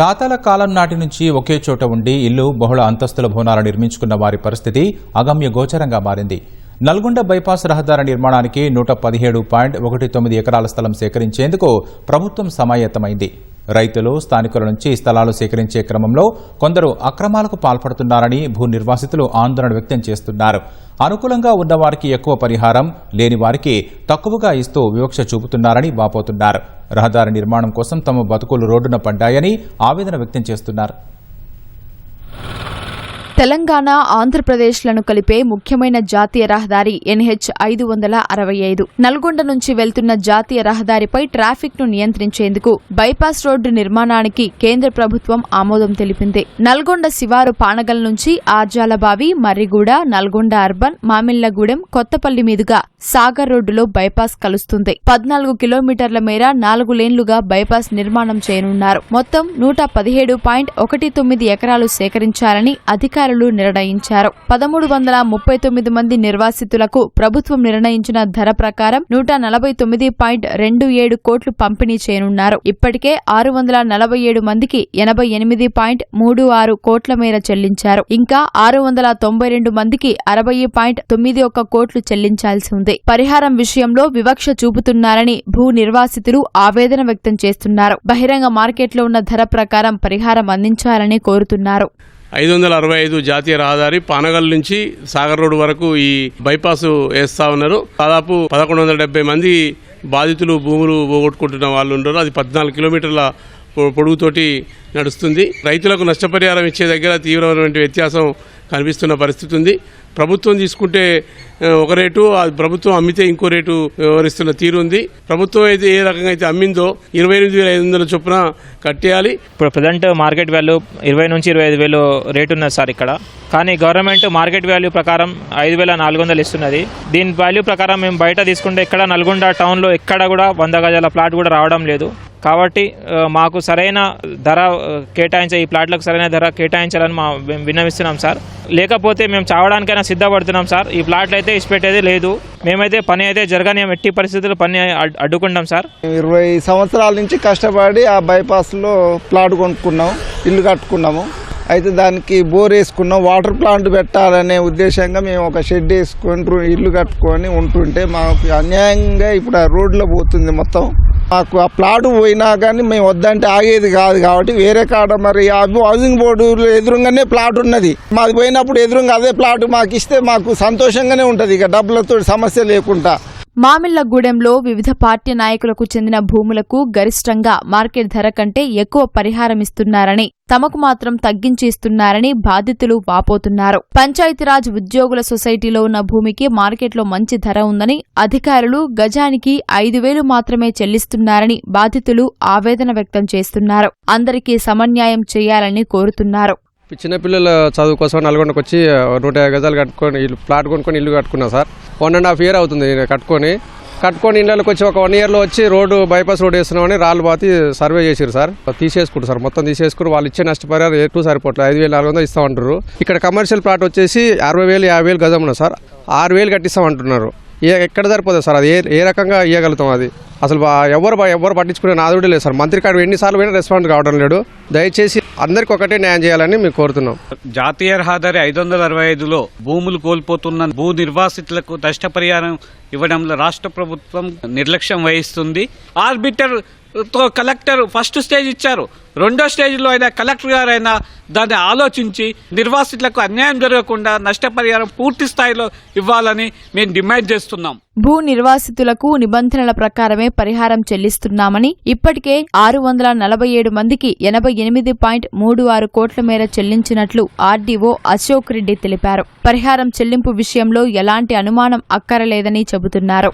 తాతల కాలం నాటి నుంచి ఒకే చోట ఉండి ఇల్లు బహుళ అంతస్తుల భవనాలు నిర్మించుకున్న వారి పరిస్థితి అగమ్య గోచరంగా మారింది. నల్గొండ బైపాస్ రహదారి నిర్మాణానికి నూట పదిహేడు పాయింట్ ఒకటి తొమ్మిది ఎకరాల స్థలం సేకరించేందుకు ప్రభుత్వం సమాయత్తమైంది. రైతులు స్థానికుల నుంచి స్థలాలు సేకరించే క్రమంలో కొందరు అక్రమాలకు పాల్పడుతున్నారని భూ నిర్వాసితులు ఆందోళన వ్యక్తం చేస్తున్నారు. అనుకూలంగా ఉన్నవారికి ఎక్కువ పరిహారం లేని వారికి తక్కువగా ఇస్తూ వివక్ష చూపుతున్నారని వాపోతున్నారు. రహదారి నిర్మాణం కోసం తమ బతుకులు రోడ్డున పడ్డాయని ఆవేదన వ్యక్తం చేస్తున్నారు. తెలంగాణ ఆంధ్రప్రదేశ్లను కలిపే ముఖ్యమైన జాతీయ రహదారి ఎన్హెచ్ ఐదు వందల అరవై ఐదు. నల్గొండ నుంచి వెళ్తున్న జాతీయ రహదారిపై ట్రాఫిక్ను నియంత్రించేందుకు బైపాస్ రోడ్డు నిర్మాణానికి కేంద్ర ప్రభుత్వం ఆమోదం తెలిపింది. నల్గొండ శివారు పానగల్ నుంచి ఆర్జాలబావి మర్రిగూడ నల్గొండ అర్బన్ మామిళ్ళగూడెం కొత్తపల్లి మీదుగా సాగర్ రోడ్డులో బైపాస్ కలుస్తుంది. పద్నాలుగు కిలోమీటర్ల మేర నాలుగు లేన్లుగా బైపాస్ నిర్మాణం చేయనున్నారు. మొత్తం నూట పదిహేడు పాయింట్ ఒకటి తొమ్మిది ఎకరాలు సేకరించాలని అధికారులు నిర్ణయించారు. పదమూడు వందల ముప్పై తొమ్మిది మంది నిర్వాసితులకు ప్రభుత్వం నిర్ణయించిన ధర ప్రకారం నూట నలభై తొమ్మిది పాయింట్ రెండు ఏడు కోట్లు పంపిణీ చేయనున్నారు. ఇప్పటికే ఆరు వందల నలభై ఏడు మందికి ఎనభై ఎనిమిది పాయింట్ మూడు ఆరు కోట్ల మేర చెల్లించారు. ఇంకా ఆరు వందల తొంభై రెండు మందికి అరవై పాయింట్ తొమ్మిది ఒక్క కోట్లు చెల్లించాల్సి ఉంది. పరిహారం విషయంలో వివక్ష చూపుతున్నారని భూ నిర్వాసితులు ఆవేదన వ్యక్తం చేస్తున్నారు. బహిరంగ మార్కెట్లో ఉన్న ధర ప్రకారం పరిహారం అందించాలని కోరుతున్నారు. ఐదు వందల అరవై ఐదు జాతీయ రహదారి పానగల్ నుంచి సాగర్ రోడ్ వరకు ఈ బైపాస్ వేస్తా ఉన్నారు. దాదాపు పదకొండు వందల డెబ్బై మంది బాధితులు భూములు పోగొట్టుకుంటున్న వాళ్ళు ఉన్నారు. అది పద్నాలుగు కిలోమీటర్ల పొడుగుతోటి నడుస్తుంది. రైతులకు నష్టపరిహారం ఇచ్చే దగ్గర తీవ్రమైనటువంటి వ్యత్యాసం కనిపిస్తున్న పరిస్థితి ఉంది. ప్రభుత్వం తీసుకుంటే ఒక రేటు ప్రభుత్వం అమ్మితే ఇంకో రేటు వ్యవహరిస్తున్న తీరు ఉంది. ప్రభుత్వం అయితే ఏ రకంగా అయితే అమ్మిందో ఇరవై ఎనిమిది వేల ఐదు వందల చొప్పున కట్టేయాలి. ఇప్పుడు ప్రజెంట్ మార్కెట్ వాల్యూ ఇరవై నుంచి ఇరవై ఐదు వేలు రేటు ఉన్నది సార్ ఇక్కడ. కానీ గవర్నమెంట్ మార్కెట్ వాల్యూ ప్రకారం ఐదు వేల నాలుగు వందలు ఇస్తున్నది. దీని వాల్యూ ప్రకారం మేము బయట తీసుకుంటే ఇక్కడ నల్గొండ టౌన్లో ఎక్కడ కూడా వంద గజాల ప్లాట్ కూడా రావడం లేదు. కాబట్టి మాకు సరైన ధర కేటాయించే ఈ ప్లాట్లకు సరైన ధర కేటాయించాలని మా మేము విన్నవిస్తున్నాం సార్. లేకపోతే మేము చావడానికైనా సిద్ధపడుతున్నాం సార్. ఈ ప్లాట్లు అయితే ఇచ్చిపెట్టేది లేదు. మేమైతే పని అయితే జరగని ఎట్టి పరిస్థితుల్లో పని అడ్డుకుంటాం సార్. ఇరవై సంవత్సరాల నుంచి కష్టపడి ఆ బైపాస్లో ప్లాట్ కొనుక్కున్నాం ఇల్లు కట్టుకున్నాము. అయితే దానికి బోర్ వేసుకున్నాం వాటర్ ప్లాంట్ పెట్టాలనే ఉద్దేశంగా మేము ఒక షెడ్ వేసుకొని ఇల్లు కట్టుకొని ఉంటుంటే మాకు అన్యాయంగా ఇప్పుడు ఆ రోడ్లో పోతుంది మొత్తం. ఆ ప్లాట్ పోయినా కానీ మేము వద్దంటే ఆగేది కాదు కాబట్టి వేరే కాడ మరి ఆ హౌసింగ్ బోర్డు ఎదురుగానే ప్లాట్ ఉన్నది. మాది పోయినప్పుడు ఎదురుగా అదే ప్లాట్ మాకు ఇస్తే మాకు సంతోషంగానే ఉంటుంది ఇక డబ్బులతో సమస్య లేకుండా. మామిళ్ళగూడెంలో వివిధ పార్టీ నాయకులకు చెందిన భూములకు గరిష్టంగా మార్కెట్ ధర కంటే ఎక్కువ పరిహారం ఇస్తున్నారని తమకు మాత్రం తగ్గించి ఇస్తున్నారని బాధితులు వాపోతున్నారు. పంచాయతీరాజ్ ఉద్యోగుల సొసైటీలో ఉన్న భూమికి మార్కెట్లో మంచి ధర ఉందని అధికారులు గజానికి ఐదు వేలు మాత్రమే చెల్లిస్తున్నారని బాధితులు ఆవేదన వ్యక్తం చేస్తున్నారు. అందరికీ సమన్యాయం చేయాలని కోరుతున్నారు. చిన్నపిల్లల చదువు కోసం నల్గొండకు వచ్చి నూట యాభై గజాలు కట్టుకొని ఇల్లు ప్లాట్ కొనుక్కొని ఇల్లు కట్టుకున్నా sir. One and half year అవుతుంది నేను కట్టుకొని. కట్టుకొని ఇళ్ళకి వచ్చి ఒక వన్ ఇయర్లో వచ్చి రోడ్డు బైపాస్ రోడ్ వేస్తున్నామని రాళ్ళు బాతి సర్వే చేసారు సార్. తీసేసుకుంటారు సార్. మొత్తం తీసేసుకుని వాళ్ళు ఇచ్చే నష్టపరిహారం ఎటు సరిపోవట్లేదు ఐదు వేలు నాలుగు వందలు ఇస్తామంటారు ఇక్కడ కమర్షియల్ ప్లాట్ వచ్చేసి అరవై వేలు యాభై వేలు గజం సార్. ఆరు వేలు కట్టిస్తామంటున్నారు. ఏ ఎక్కడ సరిపోతుంది సార్ అది ఏ ఏ రకంగా ఇవ్వగలుగుతాం అది? అసలు బా- ఎవరు బా- ఎవరు పట్టించుకునే నాదుడే లేదు సార్. మంత్రి కాడు ఎన్నిసార్లు పోయినా రెస్పాండ్ కావడం లేడు దయచేసి అందరికి ఒకటే న్యాయం చేయాలని మేము కోరుతున్నాం. జాతీయ రహదారి ఐదు వందల అరవై ఐదులో భూములు కోల్పోతున్న భూ నిర్వాసితులకు నష్టపరిహారం ఇవ్వడంలో రాష్ట్ర ప్రభుత్వం నిర్లక్ష్యం వహిస్తుంది. ఆర్బిటర్ తో కలెక్టర్ ఫస్ట్ స్టేజ్ ఇచ్చారు. రెండో స్టేజ్లో అయినా కలెక్టర్ గారైనా దాన్ని ఆలోచించి నిర్వాసితులకు అన్యాయం జరగకుండా నష్టపరిహారం పూర్తి స్థాయిలో ఇవ్వాలని మేము డిమాండ్ చేస్తున్నాం. భూ నిర్వాసితులకు నిబంధనల ప్రకారమే పరిహారం చెల్లిస్తున్నామని ఇప్పటికే ఆరు వందల నలభై ఏడు మందికి ఎనభై ఎనిమిది పాయింట్ మూడు ఆరు కోట్ల మేర చెల్లించినట్లు ఆర్డీఓ అశోక్ రెడ్డి తెలిపారు. పరిహారం చెల్లింపు విషయంలో ఎలాంటి అనుమానం అక్కరలేదని చెబుతున్నారు.